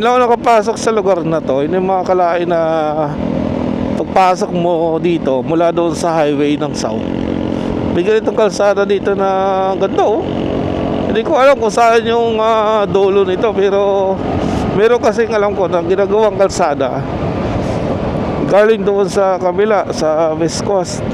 Ilang ako nakapasok sa lugar na to, hindi mo makakalain na pagpasok mo dito mula doon sa highway ng South. May ganitong kalsada dito na ganda oh. Hindi ko alam kung saan yung ah, dulo nito pero meron kasing alam ko na ginagawang kalsada galing doon sa kabila sa West Coast.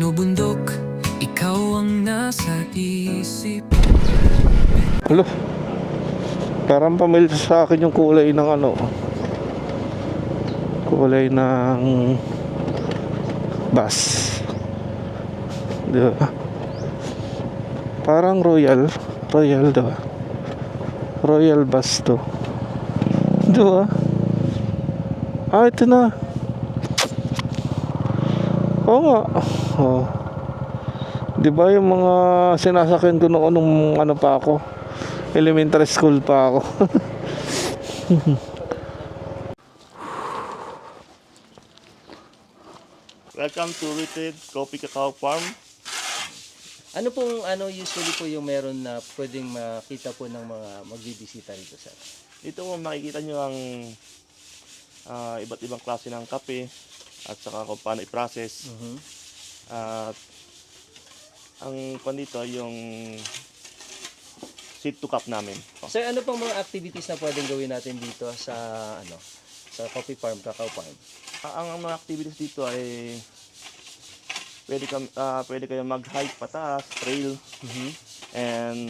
Daan man o bundok, ikaw ang nasa isip Hello. Parang pamilyar sa akin yung kulay ng ano. Kulay ng bus. Di ba? Parang royal. Royal, di ba? Royal bus to. Di ba? Ah, ito na. Oo nga. Oh. Di ba yung mga sinasakyan ko noon nung ano pa ako? Elementary school pa ako. Welcome to Rooted Coffee Cacao Farm. Ano pong ano usually po yung meron na pwedeng makita po ng mga magbibisita rito sir? Dito mo makikita nyo ang ah, iba't ibang klase ng kape at saka kung paano i-process. Mhm. At ang pan dito yung seed to cup namin. Sir, ano pong mga activities na pwedeng gawin natin dito sa ano sa coffee farm, cacao farm? Ah, ang, ang mga activities dito ay pwede, kam, ah, pwede kayo mag-hike pataas, trail, Mhm. and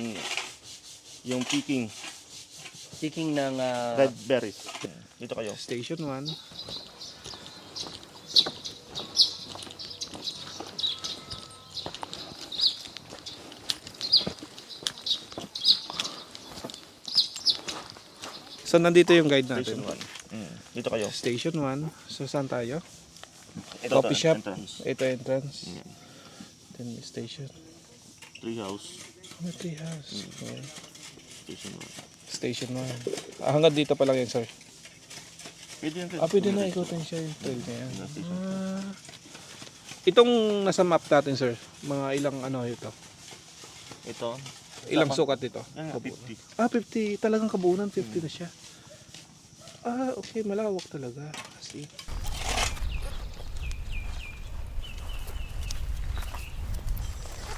yung picking, Picking ng ah, red berries. Dito kayo. Station 1. So nandito yung guide Station natin. 1. Mm. Dito kayo. Station 1. So saan tayo? Ito, Coffee ito, shop. entrance. Ito entrance. Mm. Then station. Tree house. May tree house. Yeah. Station 1. Station 1. Ah, hanggang dito pa lang yan, sir. Pwede yan. Ah, pwede na ikutin siya yung trail na yan. Station. Ah. Itong nasa map natin, sir, mga ilang ano ito? Ito. Ilang sukat ito? Kabuuan. 50. Ah, 50. Talagang kabuunan, 50 na siya. Ah, okay. Malawak talaga. See?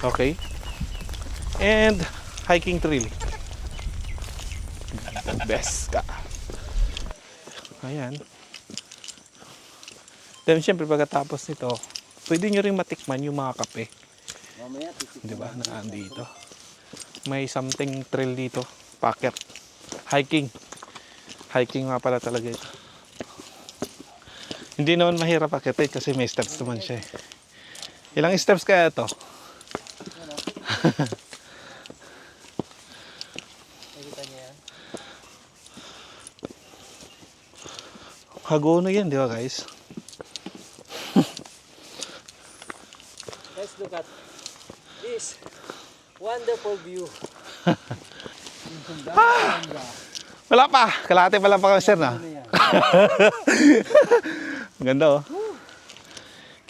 Okay. And hiking trail. Best ka. Ayan. Then, syempre, pagkatapos nito, pwede nyo rin matikman yung mga kape. mamaya titik. Di ba? Na dito. May something trail dito. Packet. Hiking. Hiking nga pala talaga ito. Hindi naman mahirap akitin kasi may steps naman siya eh. Ilang steps kaya ito? Hago na yan, di ba guys? Let's look at this wonderful view. Wala pa! Kalahati pa lang pa kami sir na. Ano? Ang ganda oh.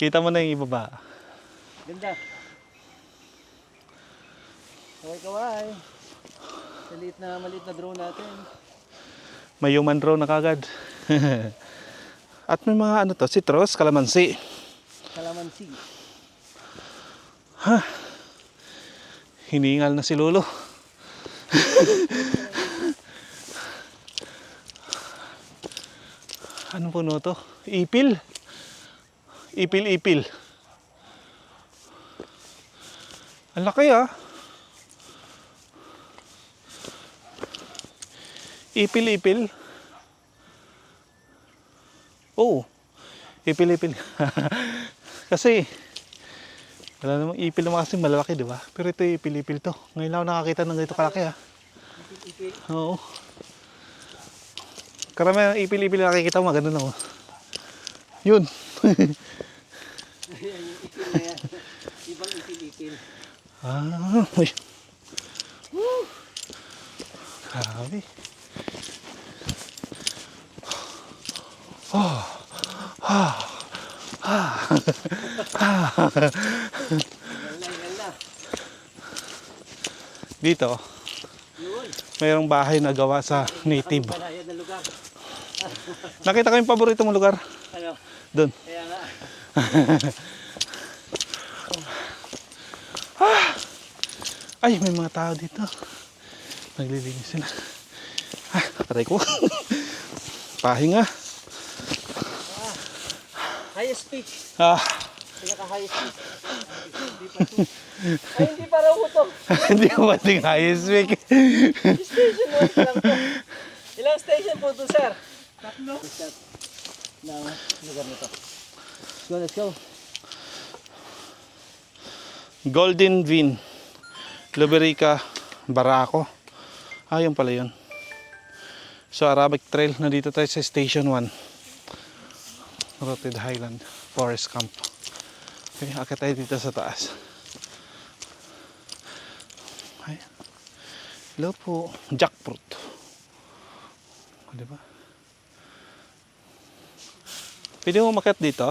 Kita mo na yung ibaba. Ganda. Kaway kaway. Maliit na maliit na drone natin. May human drone na kagad. At may mga ano to, citrus, kalamansi. Kalamansi. Hiningal na si Lolo. Anong puno to? Ipil. Ipil, ipil. Ang laki ah. Ipil, ipil. Oo. Ipil, ipil. Kasi, wala namang ipil naman kasi malalaki, di ba? Pero ito ipil-ipil to. Ngayon ako nakakita ng ganito kalaki ah. Oo. Karamihan ng ipil-ipil na nakikita mo, ganun ako. Yun. Ayan, yung ipil na yan. Ibang ipil-ipil. ah, uy. Grabe. Dito, mayroong bahay na gawa sa native. Nakita ko yung paborito mong lugar. Ano? Doon. Nga. Ay, may mga tao dito. Naglilinis sila. Ah, patay ko. Pahinga. Highest peak. Ah, Pinaka-highest peak. Hindi pa to. Ay, hindi pa raw ito. hindi ko mating highest week. Station 1 lang to. Ilang station po to, sir? Tatlo. Na lugar nito. Let's go, let's go. Golden Vin. Luberica Barako. Ah, yun pala yun. So, Arabic Trail. Nandito tayo sa Station 1. Rotted Highland Forest Camp. Okay, akit tayo dito sa taas. Ay. Hello po. Jackfruit. O, diba? Pwede mo umakyat dito?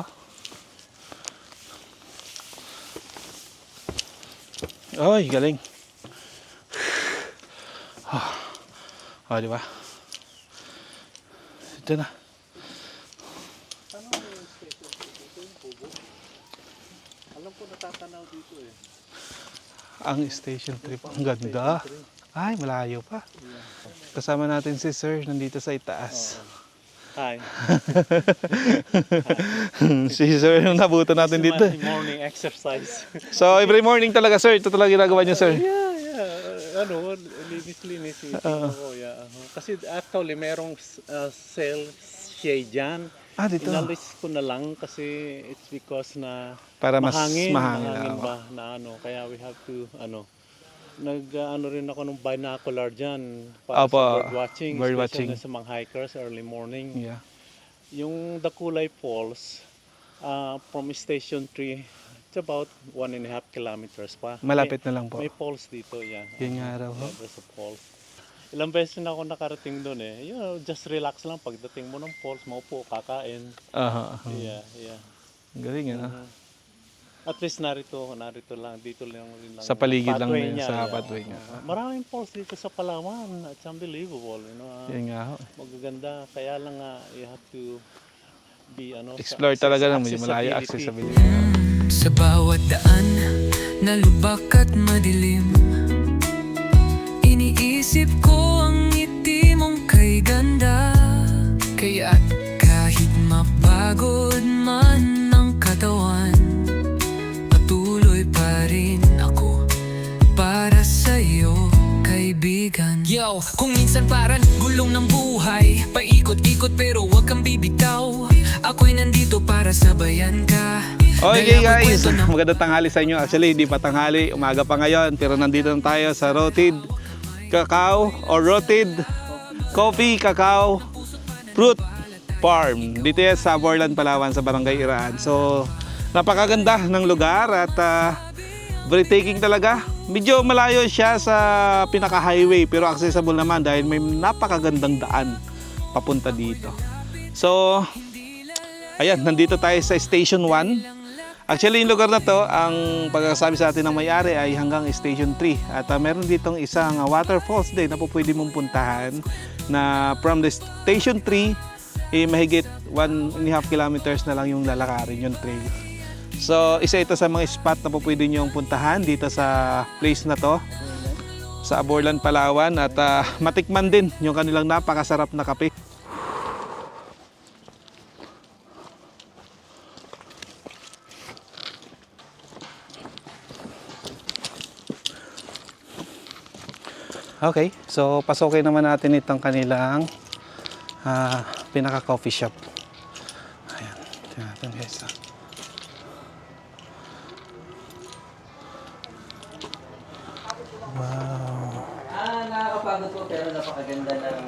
Ay, galing. Ah, oh, di ba? Ito na. Alam ko natatanaw dito eh. Ang station trip. Ang ganda. Ay, malayo pa. Kasama natin si Sir nandito sa itaas. Hi. si Sir yung nabuto natin dito. morning exercise. So, every morning talaga, Sir. Ito talaga ginagawa niyo, Sir. yeah, yeah. Ano, linis-linis. Uh yeah. uh-huh. Kasi actually, merong uh, sale shade dyan. Ah, dito. Inalis ko na lang kasi it's because na Para mas mahangin, mahangin, mahangin ba na ano. Kaya we have to, ano, nag uh, ano rin ako ng binocular dyan para Opo, sa bird watching, bird watching. sa mga hikers early morning. Yeah. Yung Dakulay Falls, uh, from Station 3, it's about one and a half kilometers pa. Malapit na lang po. May, may falls dito, yeah. Yun nga raw. Yeah, there's a falls. Ilang beses na ako nakarating doon eh. You know, just relax lang pagdating mo ng falls, maupo, kakain. Aha. aha. Yeah, yeah. Galing, ano? Mhm. At least narito, narito lang, dito lang rin lang. Sa paligid lang pathway na yun, sa yeah. pathway niya. Uh, Maraming falls dito sa Palawan. It's unbelievable, you know. ah. Yun nga ho. magaganda. Kaya lang nga, you have to be ano sa Explore access- talaga ng medyo malayo accessibility. accessibility. Sa bawat daan na lubak at madilim Iniisip ko ang ngiti mong kay ganda Kaya't kahit mapagod man ang katawan Patuloy pa rin ako para sa'yo kaibigan Yo, kung minsan parang gulong ng buhay Paikot-ikot pero wag kang bibitaw Ako'y nandito para sabayan ka Okay guys, magandang tanghali sa inyo. Actually, hindi pa tanghali, umaga pa ngayon. Pero nandito na tayo sa Rotted Cacao or Rotted Coffee Cacao Fruit Farm. Dito yan sa Borland, Palawan, sa Barangay Iraan. So, napakaganda ng lugar at ah, breathtaking talaga. Medyo malayo siya sa pinaka-highway pero accessible naman dahil may napakagandang daan papunta dito. So, ayan, nandito tayo sa Station 1. Actually, yung lugar na to, ang pagkasabi sa atin ng may-ari ay hanggang Station 3. At uh, meron ditong isang uh, waterfalls din na po pwede mong puntahan na from the Station 3, eh, mahigit 1 and a half kilometers na lang yung lalakarin yung trail. So, isa ito sa mga spot na po pwede nyong puntahan dito sa place na to sa Aborlan, Palawan at uh, matikman din yung kanilang napakasarap na kape. Okay, so pasukin naman natin itong kanilang ah, pinaka-coffee shop. Ayan, tingnan natin guys. ah. Ah, nakakapagod po pero napakaganda ng.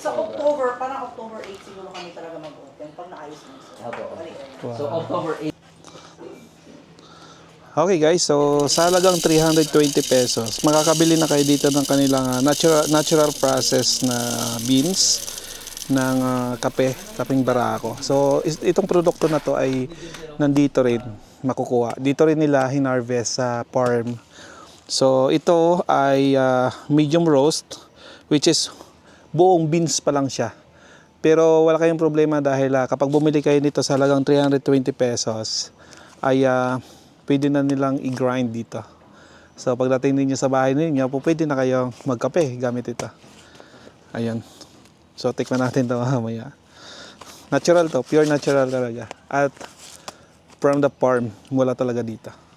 Sa October, parang October 8 siguro kami talaga mag-open pag naayos mo. Wow. So October 8. Okay guys, so sa halagang 320 pesos, makakabili na kayo dito ng kanilang ah, natural natural process na beans ng ah, kape, kapeng barako. So itong produkto na to ay nandito rin makukuha. Dito rin nila hinarvest sa farm. So ito ay ah, medium roast which is buong beans pa lang siya. Pero wala kayong problema dahil ah, kapag bumili kayo nito sa halagang 320 pesos ay ah, pwede na nilang i-grind dito. So pagdating ninyo sa bahay ninyo, po pwede na kayong magkape gamit ito. Ayan. So tikman natin ito mamaya. Natural to, pure natural talaga. At from the farm, mula talaga dito.